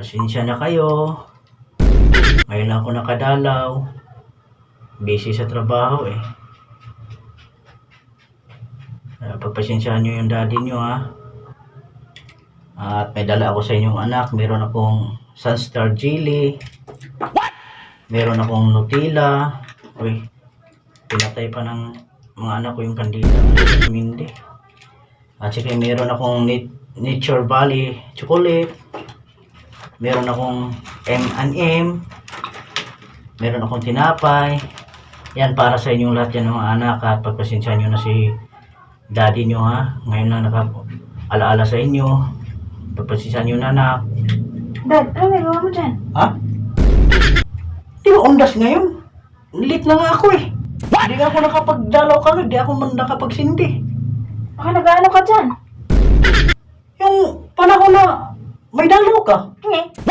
Pasensya na kayo. Ngayon lang ako nakadalaw. Busy sa trabaho eh. Uh, pagpasensyahan nyo yung daddy nyo ha. At may dala ako sa inyong anak. Meron akong Sunstar Jelly. Meron akong Nutella. Uy, pinatay pa ng mga anak ko yung kandila. Hindi. At saka meron akong Nat- Nature Valley chocolate. Meron akong M&M. Meron akong tinapay. Yan para sa inyong lahat yan mga anak at pagpasensya nyo na si daddy nyo ha. Ngayon lang naka-alaala sa inyo. Pagpasensya nyo na anak. Dad, ano may gawa mo dyan? Ha? Di ba undas ngayon? Late na nga ako eh. Hindi nga ako nakapagdalaw kagad. Di ako man nakapagsindi. Baka nag-ano ka dyan? Yung may dalaw ka. Hindi. Tigang ako.